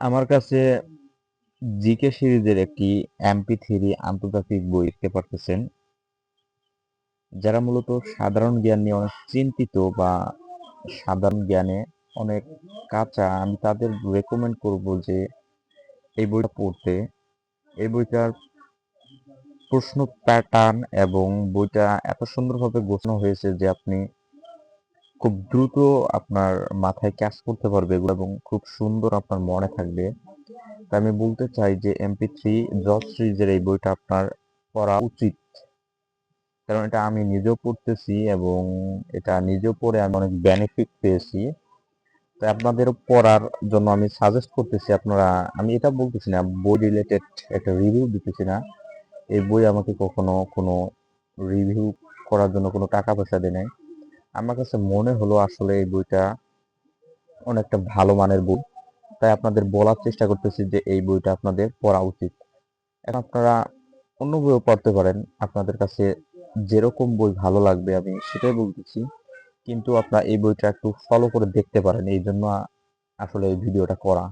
আমার কাছে জিকে সিরিজের একটি এমপি থ্রি আন্তর্জাতিক বই দেখতে পারতেছেন, যারা মূলত সাধারণ জ্ঞান নিয়ে অনেক চিন্তিত বা সাধারণ জ্ঞানে অনেক কাঁচা, আমি তাদের রেকমেন্ড করব যে এই বইটা পড়তে। এই বইটার প্রশ্ন প্যাটার্ন এবং বইটা এত সুন্দরভাবে গোছানো হয়েছে যে আপনি খুব দ্রুত আপনার মাথায় ক্যাচ করতে পারবে এগুলো এবং খুব সুন্দর আপনার মনে থাকবে। তাই আমি বলতে চাই যে এমপি থ্রি জব সিরিজের এই বইটা আপনার পড়া উচিত। কারণ এটা আমি নিজেও পড়তেছি এবং এটা নিজেও পড়ে আমি অনেক বেনিফিট পেয়েছি। তাই আপনাদেরও পড়ার জন্য আমি সাজেস্ট করতেছি আপনারা, আমি এটা বলতেছি না, বই রিলেটেড একটা রিভিউ দিতেছি না। এই বই আমাকে কখনো কোনো রিভিউ করার জন্য কোনো টাকা পয়সা দেয় নাই। আমার কাছে মনে হলো আসলে এই বইটা অনেকটা ভালো মানের বই। তাই আপনাদের বলার চেষ্টা করতেছি যে এই বইটা আপনাদের পড়া উচিত। এখন আপনারা অন্য বইও পড়তে পারেন। আপনাদের কাছে যেরকম বই ভালো লাগবে আমি সেটাই বলতেছি কিন্তু আপনারা এই বইটা একটু ফলো করে দেখতে পারেন। এই জন্য আসলে এই ভিডিওটা করা।